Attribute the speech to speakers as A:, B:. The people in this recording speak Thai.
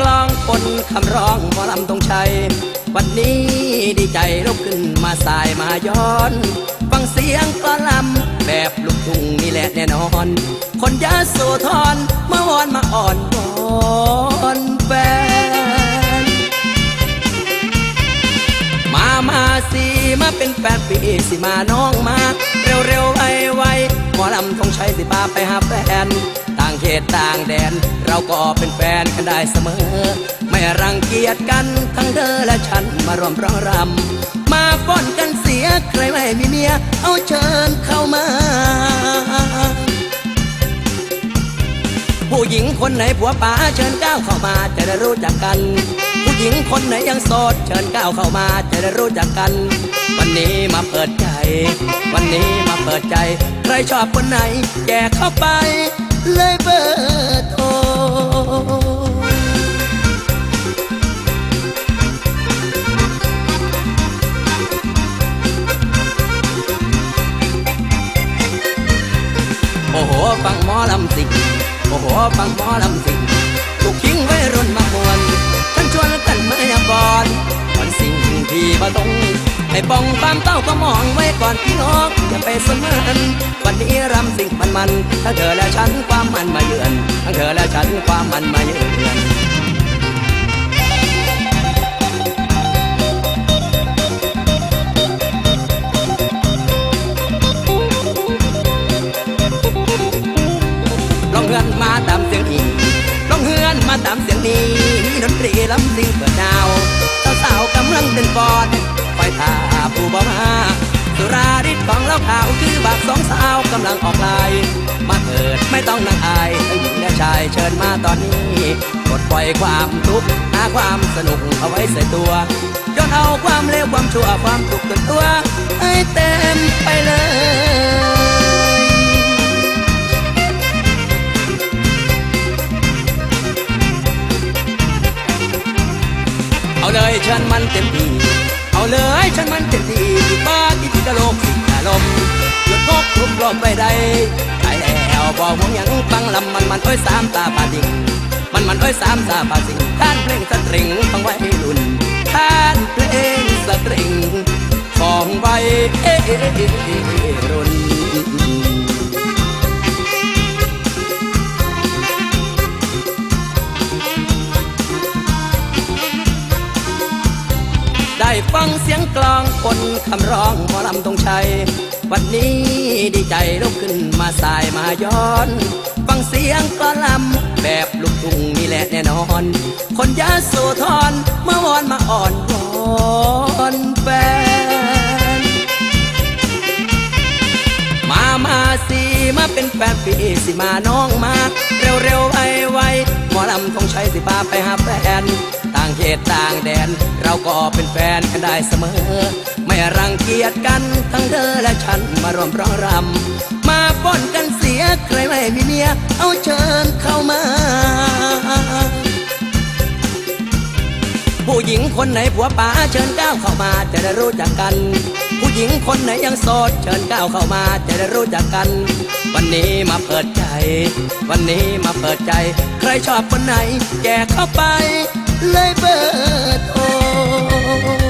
A: กลองปนคำร้องหมอลำตรงชัย วันนี้ดีใจลุกขึ้นมาสายมาย้อน ฟังเสียงกลอนลำแบบลูกทุ่งนี่แหละแน่นอน คนยาโสธรมาวอนมาอ่อนวอนแฟน มามาสิมาเป็นแฟนปีสิมาน้องมา เร็วเร็วไวไวหมอลำทงชัยสิพาไปหาแฟน ต่างเขตต่างแดน เราก็เป็นแฟนกันได้เสมอ ไม่รังเกียจกันทั้งเธอและฉันมารวมร้องรำมาป้อนกันเสียใครไม่มีเมีย เอาเชิญเข้ามา ผู้หญิงคนไหนผัวป๋าเชิญก้าวเข้ามาจะได้รู้จักกัน ผู้หญิงคนไหนยังโสด เชิญก้าวเข้ามาจะได้รู้จักกัน วันนี้มาเปิดใจ วันนี้มาเปิดใจ ใครชอบคนไหนแกเข้าไป เลยเบอร์โทรโอ้โหฟังหมอลำสิงโอ้โหฟังหมอลำสิงลูกทิ้งไว้รุ่นมามวนฉันชวนกันมาอย่าบอนก่อนสิ่งที่มาตรงไอ้ปองปามเต้าก็มองไว้ก่อนพี่น้องอย่าไปสมันวันนี้รำสิ่ง มันทั้งเธอและฉันความมันมาเยือนทั้งเธอและฉันความมันมาเยือนลองเฮือนมาตามเสียงอีลองเฮือนมาตามเสียงนี้มีดนตรีลำซิงเปิดดาวสาวสาวๆกำลังเต้นบอลคอยท่าผู้บ่มา สุราริดของเล้าขาวคือบาปสองสาวกำลังออกลาย มาเถิดไม่ต้องนั่งอายทั้งหญิงและชายเชิญมาตอนนี้กดปล่อยความทุกข์หาความสนุกเอาไว้ใส่ตัวย้อนเอาความเลวความชั่วความทุกข์เกินตัวให้เต็มไปเลยเอาเลยเชิญมันเต็มที่เอาเลย กะโลกสิอารมณ์หยุดพกทุกลมไปได้ตายแอวบอกห่วงยังฟังลำมันมันเอ้ยสามตาปาดิ่งมันมันเอ้ยสามตาปาสิงท่านเพลงสตริงของไว้รุ่นท่านเพลงสตริงของไวัยรุ่น ได้ฟังเสียงกลองคนคำร้องหมอลำตรงชัย วันนี้ดีใจลุกขึ้นมาสายมาย้อน ฟังเสียงกลอนลำแบบลูกทุ่งนี่แหละแน่นอน คนยาโสธรเมื่อวอนมาอ่อนวอนแฟน มามาสิมาเป็นแฟนปีสิมาน้องมา เร็วเร็วไวไวหมอลำทงชัยสิพาไปหาแฟน ต่างเขตต่างแดน เราก็เป็นแฟนกันได้เสมอ ไม่รังเกียจกันทั้งเธอและฉันมารวมร้องรำมาป้อนกันเสียใครไม่มีเมียเอาเชิญเข้ามา ผู้หญิงคนไหนผัวป๋าเชิญก้าวเข้ามาจะได้รู้จักกัน ผู้หญิงคนไหนยังโสดเชิญก้าวเข้ามาจะได้รู้จักกัน วันนี้มาเปิดใจ วันนี้มาเปิดใจ ใครชอบคนไหนแกเข้าไป เลยเบิดโอ